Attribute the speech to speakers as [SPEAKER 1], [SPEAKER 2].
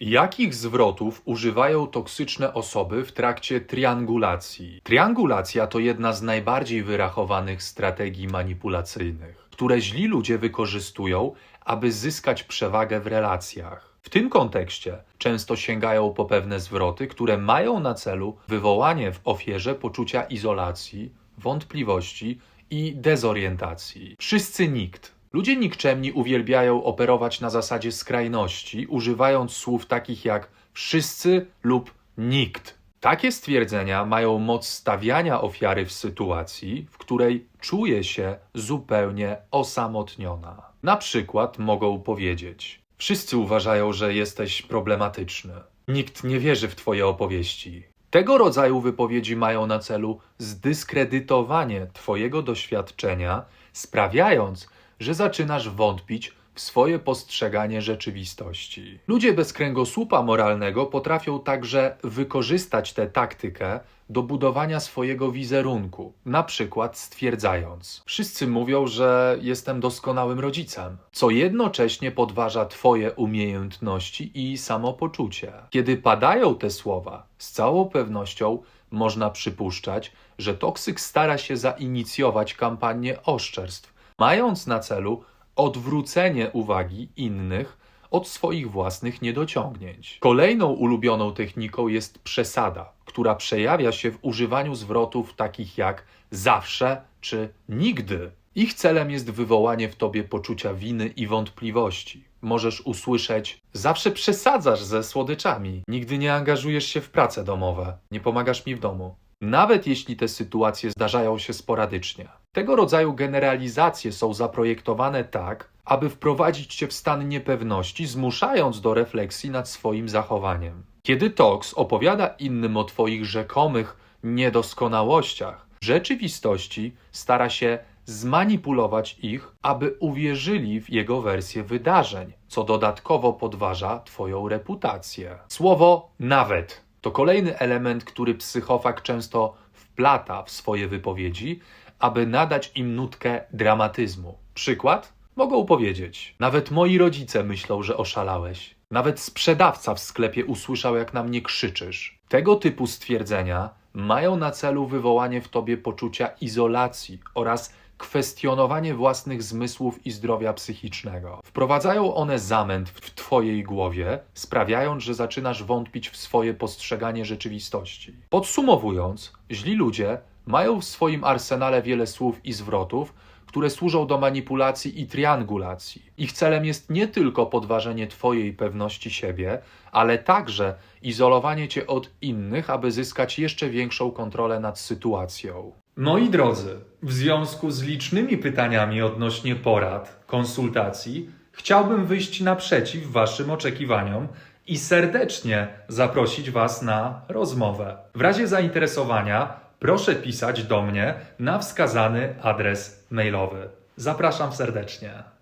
[SPEAKER 1] Jakich zwrotów używają toksyczne osoby w trakcie triangulacji? Triangulacja to jedna z najbardziej wyrachowanych strategii manipulacyjnych, które źli ludzie wykorzystują, aby zyskać przewagę w relacjach. W tym kontekście często sięgają po pewne zwroty, które mają na celu wywołanie w ofierze poczucia izolacji, wątpliwości i dezorientacji. Wszyscy nikt. Ludzie nikczemni uwielbiają operować na zasadzie skrajności, używając słów takich jak wszyscy lub nikt. Takie stwierdzenia mają moc stawiania ofiary w sytuacji, w której czuje się zupełnie osamotniona. Na przykład mogą powiedzieć: Wszyscy uważają, że jesteś problematyczny. Nikt nie wierzy w Twoje opowieści. Tego rodzaju wypowiedzi mają na celu zdyskredytowanie Twojego doświadczenia, sprawiając, że zaczynasz wątpić w swoje postrzeganie rzeczywistości. Ludzie bez kręgosłupa moralnego potrafią także wykorzystać tę taktykę do budowania swojego wizerunku, na przykład stwierdzając: Wszyscy mówią, że jestem doskonałym rodzicem, co jednocześnie podważa Twoje umiejętności i samopoczucie. Kiedy padają te słowa, z całą pewnością można przypuszczać, że toksyk stara się zainicjować kampanię oszczerstw, mając na celu odwrócenie uwagi innych od swoich własnych niedociągnięć. Kolejną ulubioną techniką jest przesada, która przejawia się w używaniu zwrotów takich jak zawsze czy nigdy. Ich celem jest wywołanie w tobie poczucia winy i wątpliwości. Możesz usłyszeć: Zawsze przesadzasz ze słodyczami, nigdy nie angażujesz się w prace domowe, nie pomagasz mi w domu. Nawet jeśli te sytuacje zdarzają się sporadycznie. Tego rodzaju generalizacje są zaprojektowane tak, aby wprowadzić cię w stan niepewności, zmuszając do refleksji nad swoim zachowaniem. Kiedy Tox opowiada innym o twoich rzekomych niedoskonałościach, w rzeczywistości stara się zmanipulować ich, aby uwierzyli w jego wersję wydarzeń, co dodatkowo podważa twoją reputację. Słowo nawet to kolejny element, który psychofag często wplata w swoje wypowiedzi, aby nadać im nutkę dramatyzmu. Przykład? Mogą powiedzieć: Nawet moi rodzice myślą, że oszalałeś. Nawet sprzedawca w sklepie usłyszał, jak na mnie krzyczysz. Tego typu stwierdzenia mają na celu wywołanie w tobie poczucia izolacji oraz kwestionowanie własnych zmysłów i zdrowia psychicznego. Wprowadzają one zamęt w twojej głowie, sprawiając, że zaczynasz wątpić w swoje postrzeganie rzeczywistości. Podsumowując, źli ludzie mają w swoim arsenale wiele słów i zwrotów, które służą do manipulacji i triangulacji. Ich celem jest nie tylko podważenie Twojej pewności siebie, ale także izolowanie Cię od innych, aby zyskać jeszcze większą kontrolę nad sytuacją. Moi drodzy, w związku z licznymi pytaniami odnośnie porad, konsultacji, chciałbym wyjść naprzeciw Waszym oczekiwaniom i serdecznie zaprosić Was na rozmowę. W razie zainteresowania proszę pisać do mnie na wskazany adres mailowy. Zapraszam serdecznie.